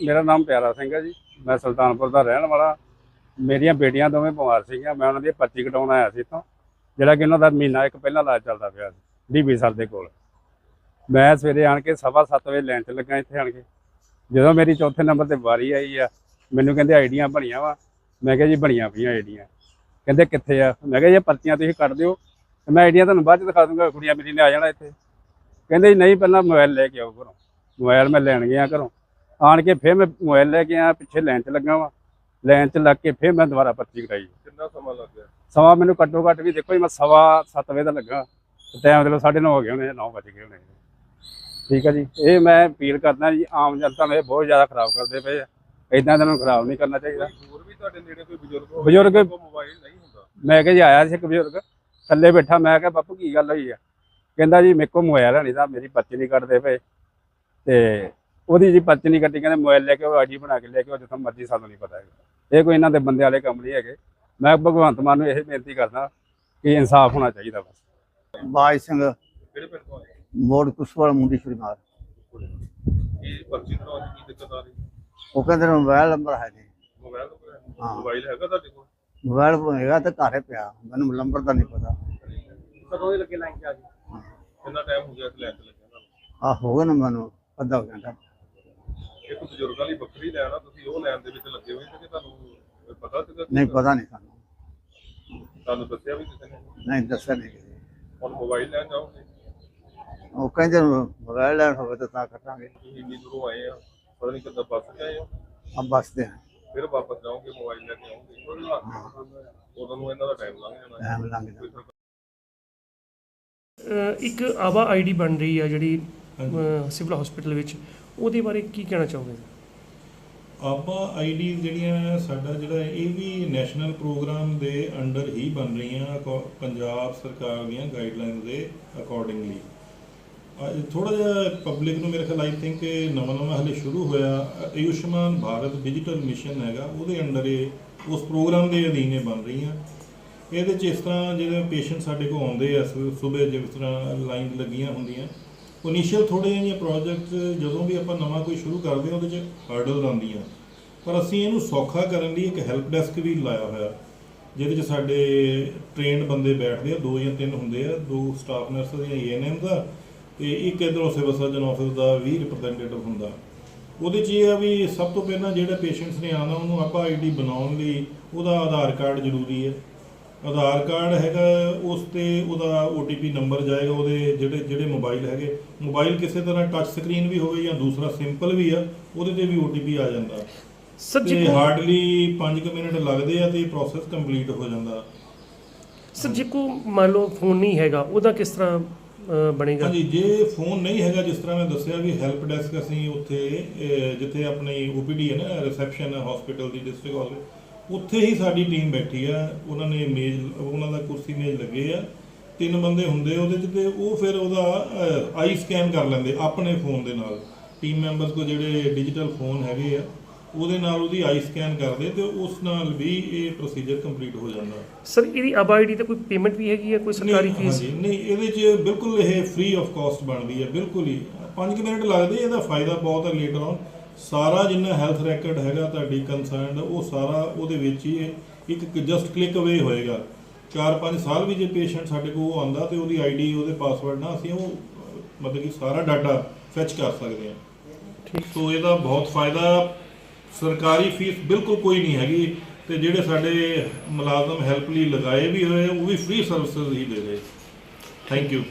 ਮੇਰਾ ਨਾਮ ਪਿਆਰਾ ਸਿੰਘ ਹੈ ਜੀ। ਮੈਂ ਸੁਲਤਾਨਪੁਰ ਦਾ ਰਹਿਣ ਵਾਲਾ। ਮੇਰੀਆਂ ਬੇਟੀਆਂ ਦੋਵੇਂ ਬਿਮਾਰ ਸੀਗੀਆਂ। ਮੈਂ ਉਹਨਾਂ ਦੀ ਪਰਚੀ ਕਟਾਉਣ ਆਇਆ ਸੀ ਇੱਥੋਂ। ਜਿਹੜਾ ਕਿ ਉਹਨਾਂ ਦਾ ਮਹੀਨਾ ਇੱਕ ਪਹਿਲਾਂ ਇਲਾਜ ਚੱਲਦਾ ਪਿਆ ਸੀ ਡੀਬੀ ਸਰ ਦੇ ਕੋਲ। ਮੈਂ ਸਵੇਰੇ ਆਣ ਕੇ ਸਵਾ ਸੱਤ ਵਜੇ ਲਾਈਨ 'ਚ ਲੱਗਾ ਇੱਥੇ ਆਣ ਕੇ। ਜਦੋਂ ਮੇਰੀ ਚੌਥੇ ਨੰਬਰ ਤੇ ਵਾਰੀ ਆਈ ਆ, ਮੈਨੂੰ ਕਹਿੰਦੇ ਆਈਡੀਆਂ ਬਣੀਆਂ ਵਾ। ਮੈਂ ਕਿਹਾ ਜੀ ਬਣੀਆਂ ਪਈਆਂ ਆਈਡੀਆਂ। ਕਹਿੰਦੇ ਕਿੱਥੇ ਆ? ਮੈਂ ਕਿਹਾ ਜੀ ਪਰਚੀਆਂ ਤੁਸੀਂ ਕੱਢ ਦਿਓ। ਤੇ ਮੈਂ ਆਈਡੀਆਂ ਤੁਹਾਨੂੰ ਬਾਅਦ ਚ ਦਿਖਾ ਦੂੰਗਾ, ਕੁੜੀਆਂ ਮੇਰੀ ਨੇ ਆ ਜਾਣਾ ਇੱਥੇ। ਕਹਿੰਦੇ ਜੀ ਨਹੀਂ, ਪਹਿਲਾਂ ਮੋਬਾਈਲ ਲੈ ਕੇ ਆਓ ਘਰੋਂ। ਮੋਬਾਈਲ ਮੈਂ ਲੈਣ ਗਿਆ ਘਰੋਂ। ਆਣ ਕੇ ਫਿਰ ਮੈਂ ਮੋਬਾਈਲ ਲੈ ਕੇ ਆਇਆ ਪਿੱਛੇ ਲਾਈਨ 'ਚ ਲੱਗਾ ਵਾਂ। ਲਾਈਨ 'ਚ ਲੱਗ ਕੇ ਫਿਰ ਮੈਂ ਦੁਬਾਰਾ ਪਰਚੀ ਕਟਾਈ। ਕਿੰਨਾ ਸਮਾਂ ਲੱਗ ਗਿਆ? ਸਮਾਂ ਮੈਨੂੰ ਘੱਟੋ ਘੱਟ ਵੀ ਦੇਖੋ ਜੀ ਮੈਂ ਸਵਾ ਸੱਤ ਵਜੇ ਦਾ ਲੱਗਾ। ਟਾਈਮ ਦੇ ਲੋ 9:30 ਹੋ ਗਏ ਹੋਣੇ 9 ਵਜ ਗਏ ਹੋਣੇ। ਠੀਕ ਹੈ ਜੀ। ਇਹ ਮੈਂ ਅਪੀਲ ਕਰਦਾ ਜੀ ਆਮ ਜਨਤਾ ਨੂੰ ਇਹ ਬਹੁਤ ਜ਼ਿਆਦਾ ਖਰਾਬ ਕਰਦੇ ਪਏ ਆ। ਇਦਾਂ ਇਹਨਾਂ ਨੂੰ ਖਰਾਬ ਨਹੀਂ ਕਰਨਾ ਚਾਹੀਦਾ। ਹੋਰ ਵੀ ਤੁਹਾਡੇ ਨੇੜੇ ਕੋਈ ਬਜ਼ੁਰਗ ਬਜ਼ੁਰਗ- ਮੋਬਾਈਲ ਨਹੀਂ ਹੁੰਦਾ? ਮੈਂ ਕਿਹਾ ਜੀ ਆਇਆ ਸੀ ਇੱਕ ਬਜ਼ੁਰਗ ਥੱਲੇ ਬੈਠਾ ਮੈਂ ਕਿਹਾ ਬਾਪੂ ਕੀ ਗੱਲ ਹੋਈ ਆ? ਕਹਿੰਦਾ ਜੀ ਮੇਰੇ ਕੋਲ ਮੋਬਾਈਲ ਨਹੀਂ ਤਾਂ ਮੇਰੀ ਪਰਚੀ ਨਹੀਂ ਕੱਟਦੇ ਪਏ। ਤੇ ਉਹਦੀ ਜੀ ਪਰਚੀ ਨਹੀਂ ਕੱਟੀ ਕਹਿੰਦੇ ਮੋਬਾਈਲ ਲੈ ਕੇ ਉਹ ਆਈਡੀ ਬਣਾ ਕੇ ਲੈ ਕੇ ਉਹ ਜਿੱਥੋਂ ਮਰਜ਼ੀ ਸਾਨੂੰ ਨਹੀਂ ਪਤਾ ਹੈਗਾ। ਇਹ ਕੋਈ ਇਹਨਾਂ ਦੇ ਬੰਦੇ ਵਾਲੇ ਕੰਮ ਨਹੀਂ ਹੈਗੇ। ਮੈਂ ਭਗਵੰਤ ਮਾਨ ਨੂੰ ਇਹ ਬੇਨਤੀ ਕਰਦਾ ਕਿ ਇਨਸਾਫ ਹੋਣਾ ਚਾਹੀਦਾ ਬਸ। ਬਾਜ ਸਿੰਘ ਕਿਹੜੇ ਪਿੰਡ ਤੋਂ ਆਏ? ਮੋੜ ਕੁਸਵਾਲ ਮੁੰਡੀ ਸ਼੍ਰੀਮਾਰ ਇਹ ਪਰਚੀ ਦੀ ਕੀ ਦਿੱਕਤ ਆ ਰਹੀ? ਉਹ ਕਹਿੰਦੇ ਨੇ ਮੋਬਾਈਲ ਨੰਬਰ ਹੈ ਜੀ ਮੋਬਾਈਲ ਤੋਂ ਹੈਗਾ ਤੁਹਾਡੇ ਕੋਲ? ਮੋਬਾਈਲ ਹੈਗਾ ਤੇ ਘਰੇ ਪਿਆ। ਮੈਨੂੰ ਨੰਬਰ ਦਾ ਨਹੀਂ ਪਤਾ। ਕਦੋਂ ਇਹ ਲੱਗੇ ਲਾਈਨ 'ਚ ਆ ਗਏ? ਕਿੰਨਾ ਟਾਈਮ ਹੋ ਗਿਆ ਇਸ ਲਾਈਨ 'ਚ ਲੱਗਿਆ? ਆ ਹੋ ਗਿਆ ਨਾ ਮੈਨੂੰ ਅੱਧਾ ਘੰਟਾ। ਇੱਕ ਬਜ਼ੁਰਗਾਂ ਲਈ ਵੱਖਰੀ ਲੈਣ ਤੁਸੀਂ ਉਹ ਲਾਈਨ ਦੇ ਵਿੱਚ ਲੱਗੇ ਹੋਏ ਕਿ ਤੁਹਾਨੂੰ ਪਤਾ ਸੀਗਾ ਨਹੀਂ ਪਤਾ ਨਹੀਂ ਸਾਨੂੰ। ਤੁਹਾਨੂੰ ਦੱਸਿਆ ਵੀ ਕਿਸੇ ਨੇ? ਨਹੀਂ ਦੱਸਿਆ ਨਹੀਂ ਕਿਸੇ ਨੇ। ਹੁਣ ਮੋਬਾਈਲ ਲੈਣ ਜਾਓਗੇ? ਉਹ ਕਹਿੰਦੇ ਮੋਬਾਈਲ ਲੈਣ ਹੋਵੇ ਤਾਂ ਤਾਂ ਕੱਟਾਂਗੇ। ਤੁਸੀਂ ਇੰਨੀ ਦੂਰੋਂ ਆਏ ਆ ਪਤਾ ਨਹੀਂ ਕਿੱਦਾਂ ਬੱਸ 'ਚ ਆਏ ਹੋ? ਆ ਬਸਦੇ ਹਾਂ। ਫਿਰ ਵਾਪਸ ਜਾਓਗੇ ਮੋਬਾਈਲ ਲੈ ਕੇ ਆਓਗੇ? ਉਦੋਂ ਨੂੰ ਇਹਨਾਂ ਦਾ ਟਾਈਮ ਲੰਘ ਜਾਣਾ। ਟਾਈਮ ਲੰਘ ਜਾਂਦਾ ਅਹ ਇੱਕ ਆਵਾ ਆਈਡੀ ਬਣ ਰਹੀ ਆ ਜਿਹੜੀ ਅਹ ਸਿਵਲ ਹਸਪੀਟਲ ਵਿੱਚ। ਉਹਦੇ ਬਾਰੇ ਕੀ ਕਹਿਣਾ ਚਾਹੋਗੇ? ਆਪਾਂ ਆਈਡੀ ਜਿਹੜੀਆਂ ਸਾਡਾ ਜਿਹੜਾ ਇਹ ਵੀ ਨੈਸ਼ਨਲ ਪ੍ਰੋਗਰਾਮ ਦੇ ਅੰਡਰ ਹੀ ਬਣ ਰਹੀਆਂ ਅਕੋ- ਪੰਜਾਬ ਸਰਕਾਰ ਦੀਆਂ ਗਾਈਡਲਾਈਨਸ ਦੇ ਅਕੋਰਡਿੰਗਲੀ ਥੋੜਾ ਜਿਹਾ ਪਬਲਿਕ ਨੂੰ ਮੇਰੇ ਖਿਆਲ ਆਈ ਥਿੰਕ ਨਵਾਂ ਨਵਾਂ ਹਲੇ ਸ਼ੁਰੂ ਹੋਇਆ। ਆਯੁਸ਼ਮਾਨ ਭਾਰਤ ਡਿਜੀਟਲ ਮਿਸ਼ਨ ਹੈਗਾ ਉਹਦੇ ਅੰਡਰ ਇਹ ਉਸ ਪ੍ਰੋਗਰਾਮ ਦੇ ਅਧੀਨ ਇਹ ਬਣ ਰਹੀਆਂ। ਇਹਦੇ ਚ ਇਸ ਤਰ੍ਹਾਂ ਜਿਹੜੇ ਪੇਸ਼ੈਂਟ ਸਾਡੇ ਕੋਲ ਆਉਂਦੇ ਆ ਸਵੇਰ ਜਿਸ ਤਰ੍ਹਾਂ ਲਾਈਨ ਲੱਗੀਆਂ ਹੁੰਦੀਆਂ। ਇਨੀਸ਼ੀਅਲ ਥੋੜੇ ਜਿਹੇ ਪ੍ਰੋਜੈਕਟ ਜਦੋਂ ਵੀ ਆਪਾਂ ਨਵਾਂ ਕੋਈ ਸ਼ੁਰੂ ਕਰਦੇ ਹਾਂ, ਉਹਦੇ ਚ ਹਰਡਲ ਆਉਂਦੀਆਂ। ਪਰ ਅਸੀਂ ਇਹਨੂੰ ਸੌਖਾ ਕਰਨ ਲਈ ਇੱਕ ਹੈਲਪ ਡੈਸਕ ਵੀ ਲਾਇਆ ਹੋਇਆ। ਜਿਹਦੇ ਚ ਸਾਡੇ ਟ੍ਰੇਨਡ ਬੰਦੇ ਬੈਠਦੇ ਆ, ਦੋ ਜਾਂ ਤਿੰਨ ਹੁੰਦੇ ਆ, ਦੋ ਸਟਾਫ ਨਰਸ ਜਾਂ ਏਐਨਐਮ ਦਾ, ਤੇ ਇੱਕ ਇਧਰੋਂ ਸਿਵਲ ਸਰਜਨ ਆਫਿਸ ਦਾ ਵੀ ਰਿਪਰੈਜ਼ੈਂਟੇਟਿਵ ਹੁੰਦਾ। ਉਹਦੇ 'ਚ ਇਹ ਆ ਵੀ ਸਭ ਤੋਂ ਪਹਿਲਾਂ ਜਿਹੜਾ ਪੇਸ਼ੈਂਟਸ ਨੇ ਆਉਣਾ, ਉਹਨੂੰ ਆਪਾਂ ਆਈਡੀ ਬਣਾਉਣ ਲਈ ਉਹਦਾ ਆਧਾਰ ਕਾਰਡ ਜ਼ਰੂਰੀ ਹੈ। ਆਧਾਰ ਕਾਰਡ ਹੈਗਾ ਉਸ ਤੇ ਉਹਦਾ OTP ਨੰਬਰ ਜਾਏਗਾ ਉਹਦੇ ਜਿਹੜੇ ਜਿਹੜੇ ਮੋਬਾਈਲ ਹੈਗੇ ਮੋਬਾਈਲ ਕਿਸੇ ਤਰ੍ਹਾਂ ਟੱਚ ਸਕਰੀਨ ਵੀ ਹੋਵੇ ਜਾਂ ਦੂਸਰਾ ਸਿੰਪਲ ਵੀ ਆ ਉਹਦੇ ਤੇ ਵੀ OTP ਆ ਜਾਂਦਾ। ਸਰ ਤੇ ਜੇ ਕੋ ਹਾਰਡਲੀ 5 ਮਿੰਟ ਲੱਗਦੇ ਆ ਤੇ ਪ੍ਰੋਸੈਸ ਕੰਪਲੀਟ ਹੋ ਜਾਂਦਾ। ਸਰ ਜੇ ਕੋ ਮੰਨ ਲਓ ਫੋਨ ਨਹੀਂ ਹੈਗਾ ਉਹਦਾ ਕਿਸ ਤਰ੍ਹਾਂ ਅਹ, ਬਣੇਗਾ? ਹਾਂਜੀ ਜੇ ਫੋਨ ਨਹੀਂ ਹੈਗਾ ਜਿਸ ਤਰ੍ਹਾਂ ਮੈਂ ਦੱਸਿਆ ਵੀ ਹੈਲਪ ਡੈਸਕ ਅਸੀਂ ਉੱਥੇ ਅਹ, ਜਿੱਥੇ ਆਪਣੀ OPD ਹੈ ਨਾ ਰਿਸੈਪਸ਼ਨ ਹਸਪੀਟਲ ਦੀ ਡਿਸਟ੍ਰਿਕਟ ਹਸਪੀਟਲ ਉੱਥੇ ਹੀ ਸਾਡੀ ਟੀਮ ਬੈਠੀ ਆ। ਉਹਨਾਂ ਨੇ ਮੇਜ਼ ਉਹਨਾਂ ਦਾ ਕੁਰਸੀ ਮੇਜ਼ ਲੱਗੇ ਆ। ਤਿੰਨ ਬੰਦੇ ਹੁੰਦੇ ਉਹਦੇ 'ਚ ਤੇ ਉਹ ਫਿਰ ਉਹਦਾ ਆਈ ਸਕੈਨ ਕਰ ਲੈਂਦੇ ਆਪਣੇ ਫੋਨ ਦੇ ਨਾਲ। ਟੀਮ ਮੈਂਬਰਸ ਕੋ ਜਿਹੜੇ ਡਿਜੀਟਲ ਫੋਨ ਹੈਗੇ ਆ ਉਹਦੇ ਨਾਲ ਉਹਦੀ ਆਈ ਸਕੈਨ ਕਰਦੇ ਤੇ ਉਸ ਨਾਲ ਵੀ ਇਹ ਪ੍ਰੋਸੀਜਰ ਕੰਪਲੀਟ ਹੋ ਜਾਂਦਾ। ਸਰ ਇਹਦੀ ਆਈਡੀ ਤੇ ਕੋਈ ਪੇਮੈਂਟ ਵੀ ਹੈਗੀ ਹੈ ਕੋਈ ਸਰਕਾਰੀ ਫੀਸ ਹਾਂਜੀ, ਨਹੀਂ ਇਹਦੇ 'ਚ ਬਿਲਕੁਲ ਇਹ ਫ੍ਰੀ ਆਫ ਕਾਸਟ ਬਣਦੀ ਹੈ ਬਿਲਕੁਲ ਹੀ। 5 ਮਿੰਟ ਲੱਗਦੇ ਇਹਦਾ ਫਾਇਦਾ ਬਹੁਤ ਹੈ ਲੇਟਰ ਔਨ ਸਾਰਾ ਜਿੰਨਾ ਹੈਲਥ ਰੈਕੋਰਡ ਹੈਗਾ ਤੁਹਾਡੀ ਕੰਸਰਨਡ ਉਹ ਸਾਰਾ ਉਹਦੇ ਵਿੱਚ ਹੀ। ਇੱਕ ਜਸਟ ਕਲਿੱਕ ਅਵੇ ਹੋਏਗਾ 4-5 ਸਾਲ ਵੀ ਜੇ ਪੇਸ਼ੈਂਟ ਸਾਡੇ ਕੋਲ ਆਉਂਦਾ ਤੇ ਉਹਦੀ ਆਈਡੀ ਉਹਦੇ ਪਾਸਵਰਡ ਨਾਲ ਅਸੀਂ ਉਹ ਮਤਲਬ ਕਿ ਸਾਰਾ ਡਾਟਾ ਫੈਚ ਕਰ ਸਕਦੇ ਹਾਂ ਠੀਕ। ਸੋ ਇਹਦਾ ਬਹੁਤ ਫਾਇਦਾ ਸਰਕਾਰੀ ਫੀਸ ਬਿਲਕੁਲ ਕੋਈ ਨਹੀਂ ਹੈਗੀ ਤੇ ਜਿਹੜੇ ਸਾਡੇ ਮੁਲਾਜ਼ਮ ਹੈਲਪ ਲਈ ਲਗਾਏ ਵੀ ਹੋਏ ਉਹ ਵੀ ਫ੍ਰੀ ਸਰਵਿਸਿਜ਼ ਹੀ ਦੇ ਰਹੇ ਥੈਂਕ ਯੂ